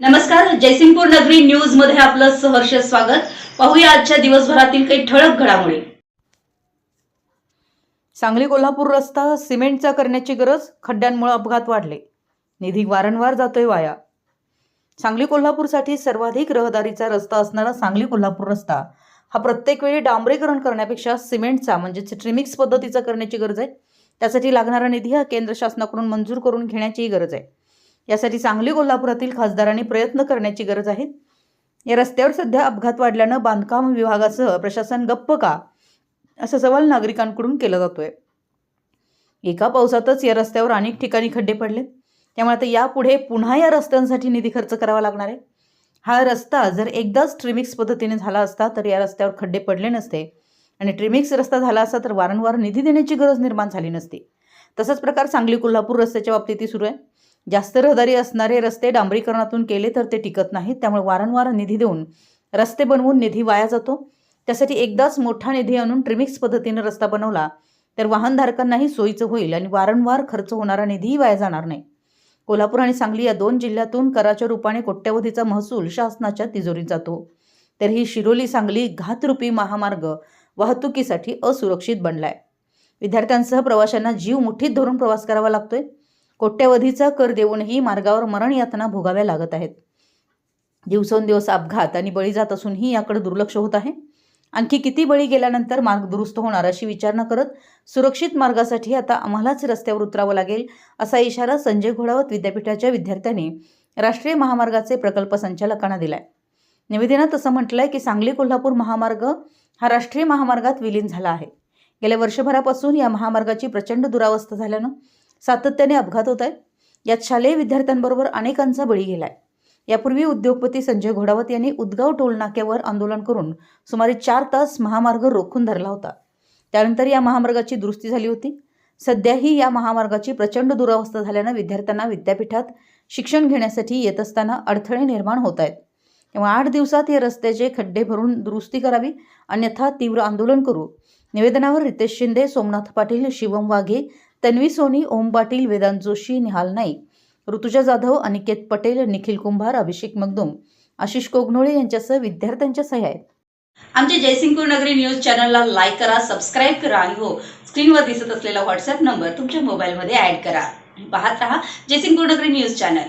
नमस्कार जयसिंगपूर नगरी न्यूजमध्ये आपलं सहर्ष स्वागत. पाहूया आजच्या दिवसभरातील काही ठळक घडामोडी. सांगली कोल्हापूर रस्ता सिमेंटचा करण्याची गरज खड्ड्यांमुळे अपघात वाढले. निधी वारंवार जातोय वाया. सांगली कोल्हापूरसाठी सर्वाधिक रहदारीचा रस्ता असणारा सांगली कोल्हापूर रस्ता हा प्रत्येक वेळी डांबरीकरण करण्यापेक्षा सिमेंटचा म्हणजेच ट्रिमिक्स पद्धतीचा करण्याची गरज आहे. त्यासाठी लागणारा निधी हा केंद्र शासनाकडून मंजूर करून घेण्याचीही गरज आहे. यासाठी सांगली कोल्हापुरातील खासदारांनी प्रयत्न करण्याची गरज आहे. या रस्त्यावर सध्या अपघात वाढल्यानं बांधकाम विभागासह प्रशासन गप्प का? असा सवाल नागरिकांकडून केला जातोय. एका पावसातच या रस्त्यावर अनेक ठिकाणी खड्डे पडले त्यामुळे आता यापुढे पुन्हा या रस्त्यांसाठी निधी खर्च करावा लागणार आहे. हा रस्ता जर एकदाच ट्रिमिक्स पद्धतीने झाला असता तर या रस्त्यावर खड्डे पडले नसते. आणि ट्रिमिक्स रस्ता झाला असता तर वारंवार निधी देण्याची गरज निर्माण झाली नसती. तसाच प्रकार सांगली कोल्हापूर रस्त्याच्या बाबतीतही सुरू आहे. जास्त रहदारी असणारे रस्ते डांबरीकरणातून केले तर ते टिकत नाहीत. त्यामुळे वारंवार निधी देऊन रस्ते बनवून निधी वाया जातो. त्यासाठी एकदाच मोठा निधी आणून ट्रिमिक्स पद्धतीनं रस्ता बनवला तर वाहनधारकांनाही सोयीचं होईल आणि वारंवार खर्च होणारा निधीही वाया जाणार नाही. कोल्हापूर आणि सांगली या दोन जिल्ह्यातून कराच्या रूपाने कोट्यवधीचा महसूल शासनाच्या तिजोरीत जातो. तर ही शिरोली सांगली घातरूपी महामार्ग वाहतुकीसाठी असुरक्षित बनलाय. विद्यार्थ्यांसह प्रवाशांना जीव मुठीत धरून प्रवास करावा लागतोय. कोट्यवधीचा कर देऊनही मार्गावर मरण यातना भोगाव्या लागत आहेत. दिवसेंदिवस अपघात आणि बळी जात असूनही याकडे दुर्लक्ष होत आहे. आणखी किती बळी गेल्यानंतर मार्ग दुरुस्त होणार अशी विचारणा करत सुरक्षित मार्गासाठी आता आम्हालाच रस्त्यावर उतरावं लागेल असा इशारा संजय घोडावत विद्यापीठाच्या विद्यार्थ्यांनी राष्ट्रीय महामार्गाचे प्रकल्प संचालकांना दिलाय. निवेदनात असं म्हटलंय की सांगली कोल्हापूर महामार्ग हा राष्ट्रीय महामार्गात विलीन झाला आहे. गेल्या वर्षभरापासून या महामार्गाची प्रचंड दुरावस्था झाल्यानं सातत्याने अपघात होत आहेत. यात शालेय विद्यार्थ्यांबरोबर अनेकांचा बळी गेलाय. यापूर्वी उद्योगपती संजय घोडावत यांनी उदगाव टोलनाक्यावर आंदोलन करून सुमारे चार तास महामार्ग रोखून धरला होता. त्यानंतर या महामार्गाची दुरुस्ती झाली होती. सध्याही या महामार्गाची प्रचंड दुरावस्था झाल्यानं विद्यार्थ्यांना विद्यापीठात शिक्षण घेण्यासाठी येत असताना अडथळे निर्माण होत आहेत. तेव्हा आठ दिवसात या रस्त्याचे खड्डे भरून दुरुस्ती करावी अन्यथा तीव्र आंदोलन करू. निवेदनावर रितेश शिंदे सोमनाथ पाटील शिवम वाघे तन्वी सोनी ओम पाटील वेदांत जोशी निहाल नाईक ऋतुजा जाधव अनिकेत पटेल निखिल कुंभार अभिषेक मगदुम आशिष कोगनोळे यांच्यासह विद्यार्थ्यांच्या सह्या आहेत. आमच्या जयसिंगपूर नगरी न्यूज चॅनलला लाईक करा सबस्क्राईब करा आणि हो स्क्रीनवर दिसत असलेला व्हॉट्सअप नंबर तुमच्या मोबाईलमध्ये ऍड करा. पाहत रहा जयसिंगपूर नगरी न्यूज चॅनल.